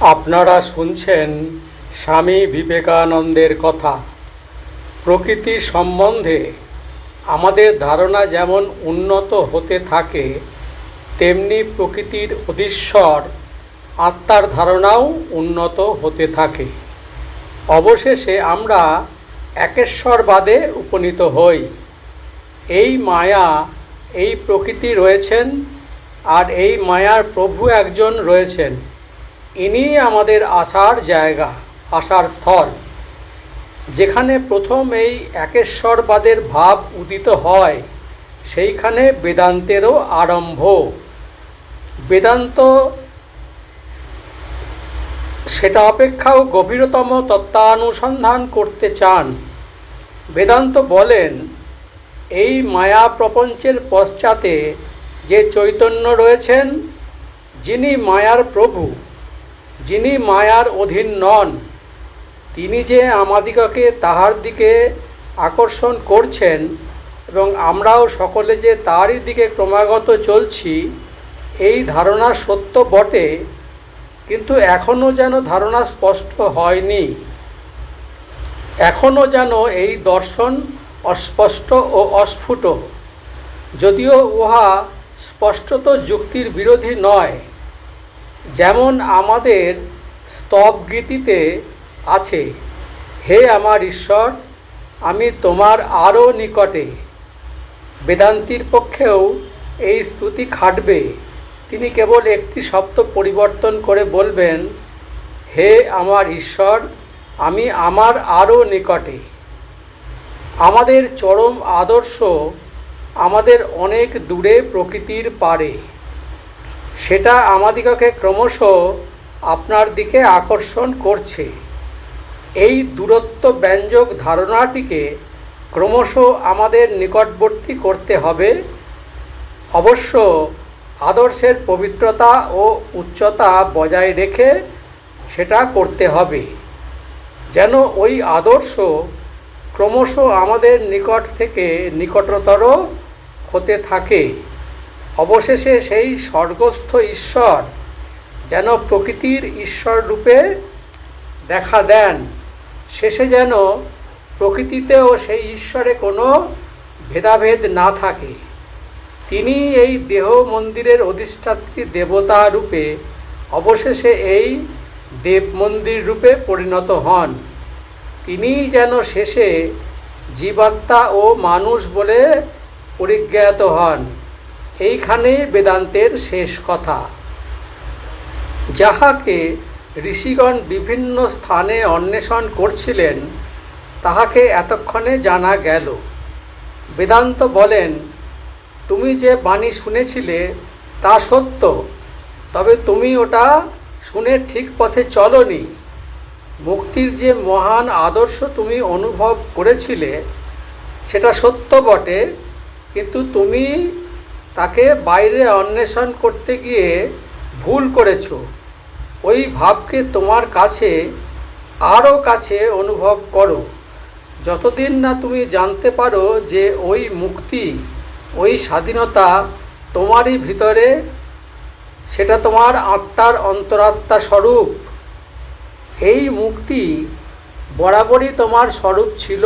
আপনারা শুনছেন স্বামী বিবেকানন্দের কথা। প্রকৃতি সম্বন্ধে আমাদের ধারণা যেমন উন্নত হতে থাকে, তেমনি প্রকৃতির অধীশ্বর আত্মার ধারণাও উন্নত হতে থাকে। অবশেষে আমরা একেশ্বরবাদে উপনীত হই। এই মায়া, এই প্রকৃতি রয়েছেন আর এই মায়ার প্রভু একজন রয়েছেন। ইনি আমাদের আসার জায়গা আসার স্থল। যেখানে প্রথম এই একেশ্বরবাদের ভাব উদিত হয়, সেইখানে বেদান্তেরও আরম্ভ। বেদান্ত সেটা অপেক্ষাও গভীরতম তত্ত্বানুসন্ধান করতে চান। বেদান্ত বলেন, এই মায়া প্রপঞ্চের পশ্চাতে যে চৈতন্য রয়েছেন, যিনি মায়ার প্রভু যিনি মায়ার অধীন নন, তিনি যে আমাদিগকে তাহার দিকে আকর্ষণ করছেন এবং আমরাও সকলে যে তারই দিকে ক্রমাগত চলছি, এই ধারণা সত্য বটে, কিন্তু এখনও যেন ধারণা স্পষ্ট হয়নি। এখনও যেন এই দর্শন অস্পষ্ট ও অস্ফুট, যদিও উহা স্পষ্টত যুক্তির বিরোধী নয়। যেমন আমাদের স্তবগীতিতে আছে, হে আমার ঈশ্বর, আমি তোমার আরও নিকটে। বেদান্তির পক্ষেও এই স্তুতি খাটবে। তিনি কেবল একটি শব্দ পরিবর্তন করে বলবেন, হে আমার ঈশ্বর, আমি আমার আরও নিকটে। আমাদের চরম আদর্শ আমাদের অনেক দূরে প্রকৃতির পারে সেটা আমাদিগকে ক্রমশ আপনার দিকে আকর্ষণ করছে। এই দূরত্ব ব্যঞ্জক ধারণাটিকে ক্রমশ আমাদের নিকটবর্তী করতে হবে। অবশ্য আদর্শের পবিত্রতা ও উচ্চতা বজায় রেখে সেটা করতে হবে। যেন ওই আদর্শ ক্রমশ আমাদের নিকট থেকে নিকটতর হতে থাকে। অবশেষে সেই স্বর্গস্থ ঈশ্বর যেন প্রকৃতির ঈশ্বর রূপে দেখা দেন। শেষে যেন প্রকৃতিতেও সেই ঈশ্বরে কোনো ভেদাভেদ না থাকে। তিনি এই দেহ মন্দিরের অধিষ্ঠাত্রী দেবতা রূপে অবশেষে এই দেব মন্দির রূপে পরিণত হন। তিনি যেন শেষে জীবাত্মা ও মানুষ বলে পরিজ্ঞাত হন। এইখানেই বেদান্তের শেষ কথা। যাহাকে ঋষিগণ বিভিন্ন স্থানে অন্বেষণ করছিলেন, তাহাকে এতক্ষণে জানা গেল। বেদান্ত বলেন, তুমি যে বাণী শুনেছিলে, তা সত্য, তবে তুমি ওটা শুনে ঠিক পথে চলনি। মুক্তির যে মহান আদর্শ তুমি অনুভব করেছিলে, সেটা সত্য বটে, কিন্তু তুমি তাকে বাইরে অন্বেষণ করতে গিয়ে ভুল করেছ। ওই ভাবকে তোমার কাছে, আরও কাছে অনুভব করো। যতদিন না তুমি জানতে পারো যে ওই মুক্তি, ওই স্বাধীনতা তোমারই ভিতরে, সেটা তোমার আত্মার অন্তরাত্মা স্বরূপ। এই মুক্তি বরাবরই তোমার স্বরূপ ছিল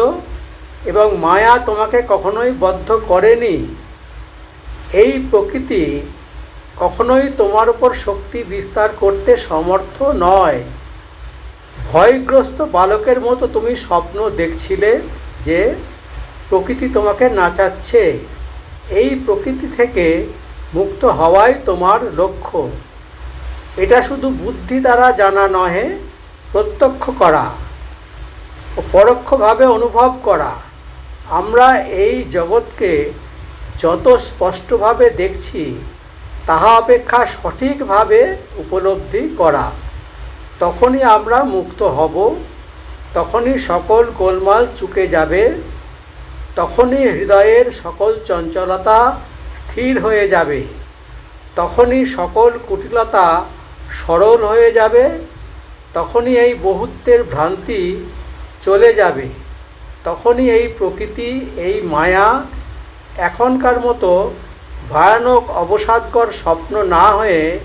এবং মায়া তোমাকে কখনোই বদ্ধ করেনি। এই প্রকৃতি কখনোই তোমার উপর শক্তি বিস্তার করতে সমর্থ নয়। ভয়গ্রস্ত বালকের মতো তুমি স্বপ্ন দেখছিলে যে প্রকৃতি তোমাকে নাচাচ্ছে। এই প্রকৃতি থেকে মুক্ত হওয়াই তোমার লক্ষ্য। এটা শুধু বুদ্ধি দ্বারা জানা নহে, প্রত্যক্ষ করা ও পরোক্ষভাবে অনুভব করা। আমরা এই জগৎকে যত স্পষ্টভাবে দেখছি, তাহা অপেক্ষা সঠিকভাবে উপলব্ধি করা। তখনই আমরা মুক্ত হব, তখনই সকল গোলমাল চুকে যাবে, তখনই হৃদয়ের সকল চঞ্চলতা স্থির হয়ে যাবে, তখনই সকল কুটিলতা সরল হয়ে যাবে, তখনই এই বহুত্বের ভ্রান্তি চলে যাবে, তখনই এই প্রকৃতি, এই মায়া এখনকার মতো ভয়ানক অবসাদকর স্বপ্ন না হয়ে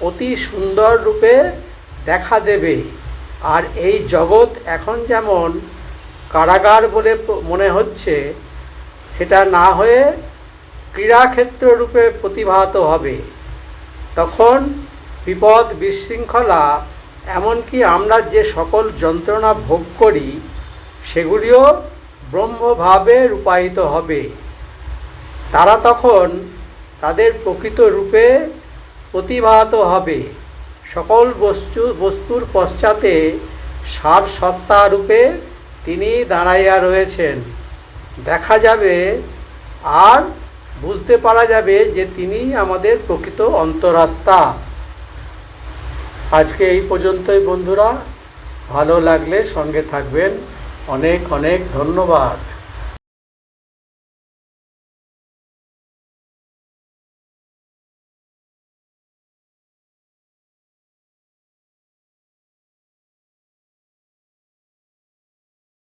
অতি সুন্দর রূপে দেখা দেবে। আর এই জগৎ এখন যেমন কারাগার বলে মনে হচ্ছে, সেটা না হয়ে ক্রীড়াক্ষেত্র রূপে প্রতিভাত হবে। তখন বিপদ বিশৃঙ্খলা, এমনকি আমরা যে সকল যন্ত্রণা ভোগ করি, সেগুলিও ব্রহ্মভাবে রূপায়িত হবে। তারা তখন তাদের প্রকৃত রূপে প্রতিভাত হবে। সকল বস্তু, বস্তুর পশ্চাতে সার সত্তা রূপে তিনি দাঁড়াইয়া রয়েছেন। দেখা যাবে আর বুঝতে পারা যাবে যে তিনি আমাদের প্রকৃত অন্তরাত্মা। আজকে এই পর্যন্তই বন্ধুরা। ভালো লাগলে সঙ্গে থাকবেন। অনেক অনেক ধন্যবাদ।